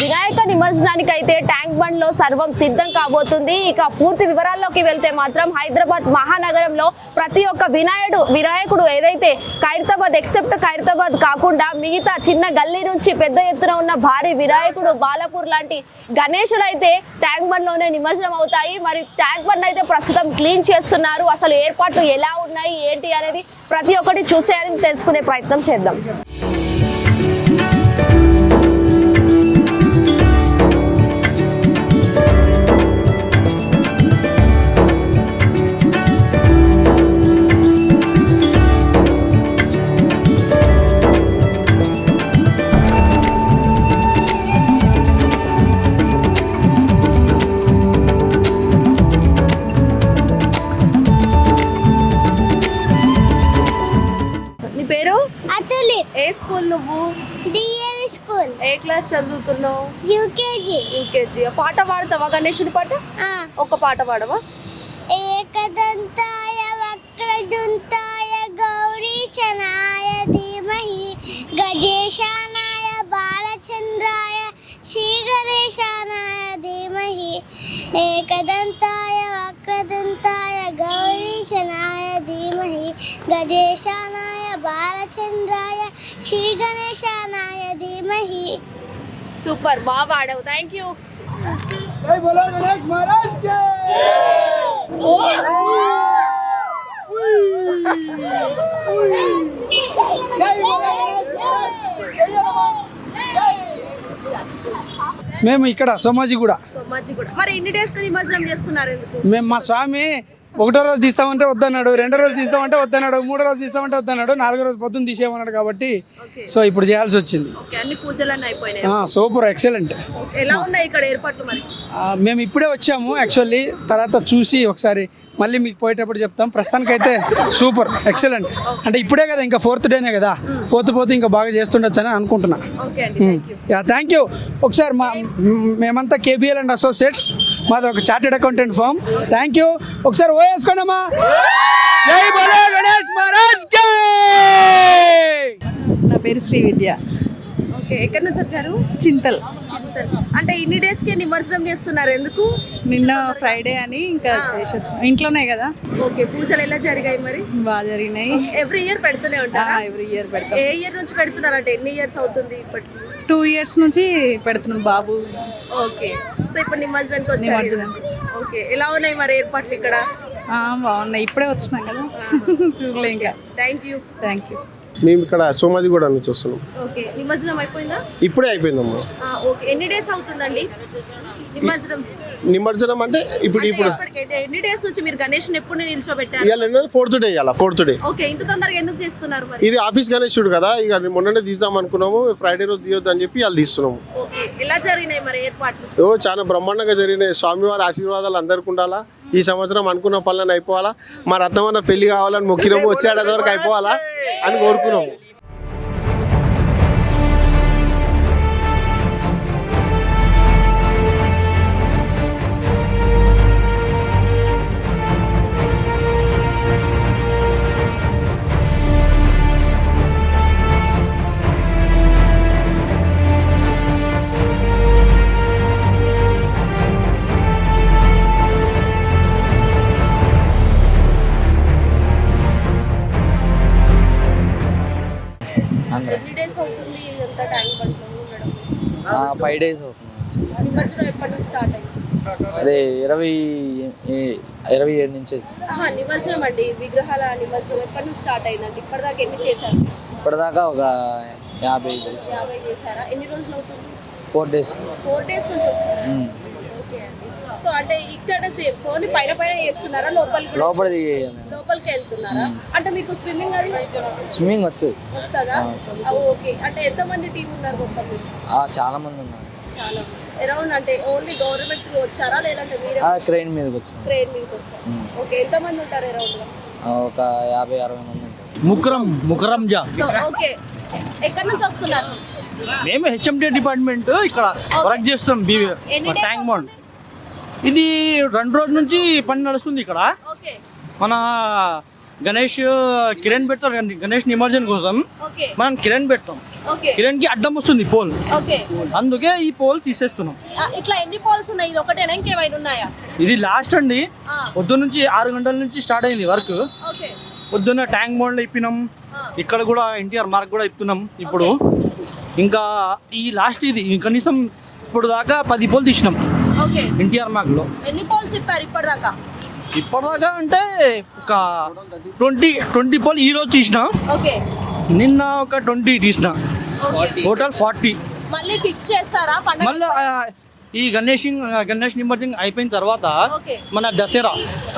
వినాయక నిమజ్జనానికి అయితే ట్యాంక్ బండ్లో సర్వం సిద్ధం కాబోతుంది. ఇక పూర్తి వివరాల్లోకి వెళ్తే మాత్రం హైదరాబాద్ మహానగరంలో ప్రతి ఒక్క వినాయకుడు వినాయకుడు ఏదైతే ఖైరతాబాద్ ఎక్సెప్ట్ ఖైరతాబాద్ కాకుండా మిగతా చిన్న గల్లీ నుంచి పెద్ద ఎత్తున ఉన్న భారీ వినాయకుడు బాలపూర్ లాంటి గణేశులు అయితే ట్యాంక్ బండ్లోనే నిమజ్జనం అవుతాయి. మరి ట్యాంక్ బండ్ అయితే ప్రస్తుతం క్లీన్ చేస్తున్నారు. అసలు ఏర్పాట్లు ఎలా ఉన్నాయి? ఏంటి అనేది ప్రతి ఒక్కటి చూసేయాలని తెలుసుకునే ప్రయత్నం చేద్దాం. ఏ క్లాస్ చదువుతున్నావు? యూకేజీ. యూకేజీ. పాట పాడతావా? గణేశుడి పాట? ఒక్క పాట పాడవా? ఏకదంతాయ వక్రదుంతాయ గౌరీ చనాయ ధీమహి గజేశానాయ బాలచంద్రాయ శ్రీ గణేశానాయ ధీమహి ఏకదంతాయ వక్రదుంతాయ గౌరీ చనాయ ధీమహి గజేశానాయ బాలచంద్రాయ శ్రీ గణేశానాయ ధీమహి సూపర్ బాగా పాడావు థ్యాంక్ యూ जय बोलो गणेश महाराज के जय बोलो गणेश महाराज మేము ఇక్కడ సోమాజీ కూడా సో మజ్జి కూడా మరి ఎన్ని డేస్ నిమజ్జనం చేస్తున్నారు మేము మా స్వామి ఒకటో రోజు తీస్తామంటే వద్దన్నాడు రెండో రోజు తీస్తామంటే వద్దన్నాడు మూడో రోజు తీస్తామంటే వద్దన్నాడు నాలుగో రోజు పొద్దున్న తీసేయమన్నాడు కాబట్టి సో ఇప్పుడు చేయాల్సి వచ్చింది. Super excellent. మేము ఇప్పుడే వచ్చాము యాక్చువల్లీ తర్వాత చూసి ఒకసారి మళ్ళీ మీకు పోయేటప్పుడు చెప్తాం. ప్రస్తుతానికైతే సూపర్ ఎక్సలెంట్. అంటే ఇప్పుడే కదా ఇంకా ఫోర్త్ డేనే కదా. పోతూ పోతూ ఇంకా బాగా చేస్తుండొచ్చు అని అనుకుంటున్నా యూ థ్యాంక్ యూ ఒకసారి మ్, మేమంతా కేబిఎల్ అండ్ అసోసియేట్స్ మాది ఒక chartered accountant firm. Thank you ఒకసారి ఓ వేసుకోండమ్మా జై బోలో గణేష్ మహారాజ్ కే! నా పేరు శ్రీ విద్య. ఓకే ఎక్కడి నుంచి వచ్చారు? చింతల్. చింతల్. అంటే ఇన్ని డేస్కి నిమజ్జనం చేస్తున్నారు? ఎందుకు? నిన్న ఫ్రైడే అని ఇంకా చేసేస్తాం ఇంట్లోనే కదా. ఓకే పూజలు ఎలా జరిగాయి మరి? బాగా జరిగినాయి. ఎవ్రీ ఇయర్ పెడుతూనే ఉంటారా? ఎవ్రీ ఇయర్ పెడతాం. ఏ ఇయర్ నుంచి పెడుతున్నారు? అంటే ఎన్ని ఇయర్స్ అవుతుంది ఇప్పటికి? టూ ఇయర్స్ నుంచి పెడుతున్నాం బాబు. ఓకే. సో ఇప్పుడు నిమజ్జనానికి వచ్చారు. ఓకే. ఎలా ఉన్నాయి మరి ఏర్పాట్లు ఇక్కడ? ఆ, బాగున్నాయి. ఇప్పుడే వచ్చినాం కదా. చూడలే ఇంకా. Thank you. Thank you. మేము ఇక్కడ సోమాజిగూడ నుంచి వస్తున్నాం ఓకే. నిమజ్జనం అయిపోయిందా? ఇప్పుడే అయిపోయిందమ్మా. ఆ, ఓకే. ఎన్ని డేస్ అవుతుందండి? నిమజ్జనం. నిమజ్జనం అంటే ఇప్పుడు ఇప్పుడు ఎన్ని- డేస్ నుంచి మీరు గణేష్ ఎప్పుడు నిల్చోబెట్టారు? ఇవాళ ఫోర్త్ డే ఇవాళ ఫోర్త్ డే ఓకే ఇంత తొందరగా ఎందుకు చేస్తున్నారు మరి? ఇది ఆఫీస్ గణేశుడు కదా ఇక మొన్ననే తీద్దాం అనుకున్నాము ఫ్రైడే రోజు తీయొద్దు అని చెప్పి వాళ్ళు తీస్తున్నాము. ఓకే ఎలా జరిగినాయి మరి ఏర్పాట్లు? ఓ చాలా బ్రహ్మాండంగా జరిగినాయి. స్వామివారి ఆశీర్వాదాలు అందరికి ఉండాలా? ఈ సంవత్సరం అనుకున్న పనులను అయిపోవాలా? మా రత్నమన్న పెళ్ళి కావాలని మొక్కినాము వచ్చేటది వరకు అయిపోవాలా? అని కోరుకున్నాము. డేస్ అవుతుంది ఇదంతా ట్యాంక్ బండ్లో ఉండడం. ఫైవ్ డేస్ అవుతుంది. నిమజ్జనం ఎప్పటి నుంచి స్టార్ట్ అయింది? అదే ఇరవై ఇరవై ఏడు నుంచి. ఆహా, నిమజ్జనం అండి. విగ్రహాల నిమజ్జనం ఎప్పటి నుంచి స్టార్ట్ అయిందండి? ఇప్పటిదాకా ఎన్ని చేశారు? ఇప్పటిదాకా ఒక యాభై డేస్ యాభై చేశారా? ఎన్ని రోజులు అవుతుంది? ఫోర్ డేస్ ఫోర్ డేస్ నుంచి వస్తుంది. సో అంటే ఇక్కడ సేఫ్ ఓన్లీ పైన పైన చేస్తున్నారా? లోపలికి కూడా- లోపల దిగేయాలి లోపలికి వెళ్తున్నారా? అంటే మీకు స్విమ్మింగ్ అది స్విమ్మింగ్ వచ్చేది. వస్తుందా? ఆ, ఓకే. అంటే ఎంతమంది టీం ఉన్నారు మొత్తం? చాలా మంది ఉన్నారు. చాలా అరౌండ్ అంటే ఓన్లీ గవర్నమెంట్ వచ్చారా? లేదంటే మీరే ఆ క్రెయిన్ మీదకి వచ్చినాం ట్రైన్ మీదకి వచ్చారు? ఓకే. ఎంతమంది ఉంటారు అరౌండ్ ఒక యాభై అరవై మంది ముక్రం ముకరం జా. ఓకే. ఎక్కడి నుంచి వస్తున్నారు? మేము హెచ్ఎండి డిపార్ట్మెంట్ ఇక్కడ వర్క్ చేస్తాం ట్యాంక్ బాండ్. ఇది రెండు రోజుల నుంచి పని నడుస్తుంది ఇక్కడ. మన గణేష్ కిరణ్ పెడతారు గణేష్ నిమజ్జనం కోసం మనం కిరణ్ పెడతాం. కిరణ్కి అడ్డం వస్తుంది పోల్. అందుకే ఈ పోల్ తీసేస్తున్నాం. ఇట్లా ఎన్ని పోల్స్ ఉన్నాయి? ఇది ఒకటేనా? ఇంకేమైనా ఉన్నాయా? ఇది లాస్ట్ అండి. పొద్దున్న నుంచి ఆరు గంటల నుంచి స్టార్ట్ అయింది వర్క్. పొద్దున్న ట్యాంక్ బండ్లో ఇప్పినాం. ఇక్కడ కూడా ఎన్టీఆర్ మార్క్ కూడా ఇప్పుతున్నాం ఇప్పుడు. ఇంకా ఈ లాస్ట్ ఇది. కనీసం ఇప్పుడు దాకా పది పోల్ తీసినాం. ఎన్టీఆర్ మార్క్లో ఎన్ని పోల్స్ ఇప్పారు ఇప్పటిదాకా? ఇప్పటిదాకా అంటే ఒక ట్వంటీ ట్వంటీ పోల్ ఈ రోజు తీసిన. ఓకే. నిన్న ఒక ట్వంటీ తీసిన. ఓకే. Total forty. మళ్ళీ ఫిక్స్ చేస్తారా మళ్ళీ ఈ గణేష్ గణేష్ నిమజ్జనం అయిపోయిన తర్వాత ఓకే. మన దసరా.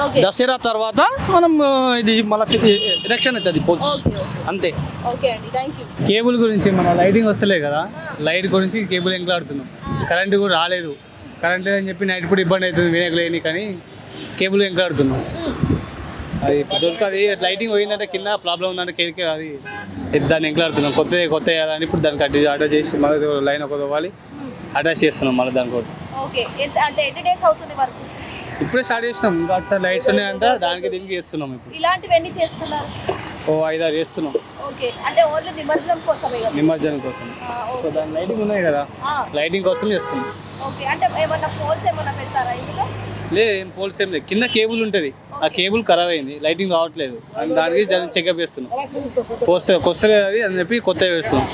ఓకే. దసరా తర్వాత మనం ఇది మళ్ళీ ఎలక్షన్ అవుతుంది పోల్స్ అంతే. కేబుల్ గురించి మన లైటింగ్ వస్తలే కదా. లైట్ గురించి కేబుల్ ఎంకలాడుతున్నాం. కరెంట్ కూడా రాలేదు. కరెంట్ లేదని చెప్పి నైట్ కూడా ఇబ్బంది అవుతుంది వినాయకులేని కానీ కేబుల్ ఎంకలాడుతున్నాం అది దొరకదు లైటింగ్ పోయిందంటే కింద ప్రాబ్లం ఉందంటే కేకే అది దాన్ని ఎంకలాడుతున్నాం కొత్త కొత్త వేయాలని ఇప్పుడు దానికి అడ్జస్ట్ అటాచ్ చేసి మళ్ళీ లైన్ ఒక తవ్వాలి అటాచ్ చేస్తున్నాం మళ్ళీ అవుతుంది వర్క్? ఇప్పుడే స్టార్ట్ చేసినాం ఇంకా అట్లా లైట్స్ ఉన్నాయంట దానికి దీనికి చేస్తున్నాం ఇప్పుడు. ఇలాంటివన్నీ చేస్తున్నారు. ఓ ఐదారు చేస్తున్నాం. ఓకే. అంటే ఓన్లీ నిమజ్జనం కోసమే కదా? నిమజ్జనం కోసం. ఆ, సో దాని లైటింగ్ ఉన్నాయి కదా? ఆ, లైటింగ్ కోసం చేస్తున్నాం. ఓకే. అంటే ఏమన్నా పోల్స్ ఏమన్నా పెడతారా ఇందులో? లేదు పోల్స్ ఏం లేదు. కింద కేబుల్ ఉంటుంది. ఆ కేబుల్ ఖరాబ్ అయింది. లైటింగ్ రావట్లేదు. అండ్ దానికి జనం చెకప్ చేస్తున్నాం వస్తే కొస్తలేదు అది అని చెప్పి కొత్త వేస్తున్నాం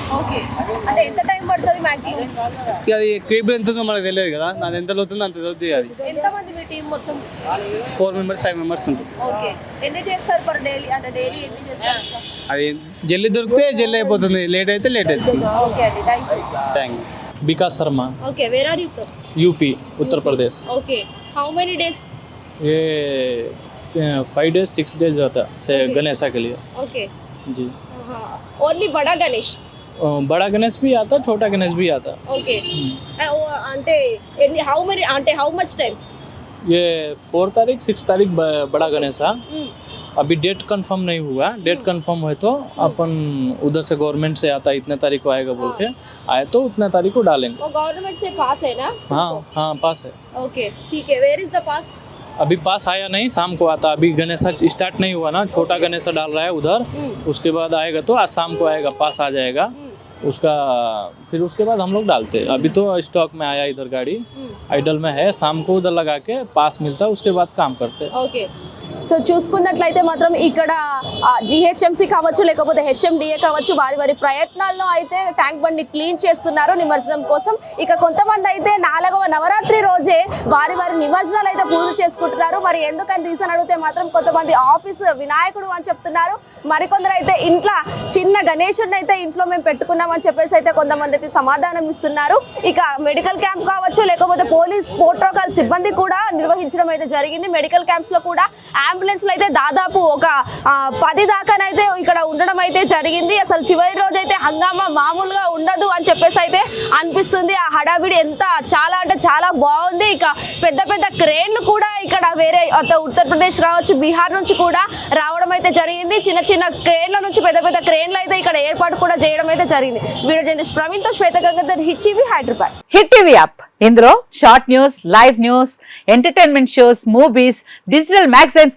అది కేబుల్ ఎంత ఉందో మనకు తెలియదు కదా. నాది ఎంత అవుతుందో అంత అది. మీ ఫోర్ మెంబర్స్ ఫైవ్ మెంబర్స్ ఉంటుంది అది జల్లి దొరికితే జల్లి అయిపోతుంది. లేట్ అయితే లేట్ అవుతుంది thank you because Sharma okay. Where are you UP Uttar Pradesh. Okay. How many days ये फाइव डेज सिक्स डेज होता है से गणेशा के लिए ఓకే जी ఓన్లీ బడా గణేష్ अ, बड़ा गणेश भी आता छोटा गणेश भी आता ఓకే అంటే ఎన్ని హౌ మెనీ అంటే హౌ మచ్ టైం ये फोर तारीख सिक्स तारीख ब- बड़ा गणेशा अभी डेट कंफर्म नहीं हुआ डेट कंफर्म हुए तो अपन उधर से गवर्नमेंट से आता है इतने तारीख को आएगा बोल के। आए तो उतने तारीख को डालेंगे। वो गवर्नमेंट से पास है ना? हाँ हाँ पास है। ओके ठीक है। वेयर इज़ द पास अभी पास आया नहीं शाम को आता। अभी गणेशा स्टार्ट नहीं हुआ ना छोटा गणेशा डाल रहा है उधर। उसके बाद आएगा तो आज शाम को आएगा पास आ जाएगा। उसका फिर उसके बाद हम लोग डालते हैं। अभी तो स्टॉक में आया इधर गाड़ी। आइडल में है शाम को उधर लगा के पास मिलता है उसके बाद काम करते। हैं ఓకే సో చూసుకున్నట్లయితే మాత్రం ఇక్కడ జిహెచ్ఎంసీ కావచ్చు లేకపోతే హెచ్ఎండిఏ కావచ్చు వారి వారి ప్రయత్నాల్లో అయితే ట్యాంక్ బండ్ని క్లీన్ చేస్తున్నారు నిమజ్జనం కోసం. ఇక కొంతమంది అయితే నాలుగవ నవరాత్రి రోజే వారి వారి నిమజ్జనాలు అయితే పూజ చేసుకుంటున్నారు. మరి ఎందుకని రీజన్ అడిగితే మాత్రం కొంతమంది ఆఫీస్ వినాయకుడు అని చెప్తున్నారు. మరికొందరు అయితే ఇంట్లో చిన్న గణేషుడిని అయితే ఇంట్లో మేము పెట్టుకున్నామని చెప్పేసి అయితే కొంతమంది అయితే సమాధానం ఇస్తున్నారు. ఇక మెడికల్ క్యాంప్ కావచ్చు లేకపోతే పోలీస్ ప్రోటోకాల్ సిబ్బంది కూడా నిర్వహించడం అయితే జరిగింది. మెడికల్ క్యాంప్స్లో కూడా అంబులెన్స్ అయితే దాదాపు ఒక పది దాకానైతే ఇక్కడ ఉండడం అయితే జరిగింది. అసలు చివరి రోజు అయితే హంగామా మామూలుగా ఉండదు అని చెప్పేసి అయితే అనిపిస్తుంది. ఆ హడావిడి ఎంత చాలా అంటే చాలా బాగుంది. ఇక పెద్ద పెద్ద క్రేన్లు కూడా ఇక్కడ వేరే అత- ఉత్తరప్రదేశ్ కావచ్చు బీహార్ నుంచి కూడా రావడం అయితే జరిగింది. చిన్న చిన్న క్రేన్ల నుంచి పెద్ద పెద్ద క్రేన్లు అయితే ఇక్కడ ఏర్పాటు కూడా చేయడం అయితే జరిగింది. వీడియో జర్నలిస్ట్ ప్రవీణ్తో శ్వేత గంగాధర్ హిచ్చివి హైదరాబాద్. Hit TV app. ఇందులో short news live news entertainment shows movies digital magazines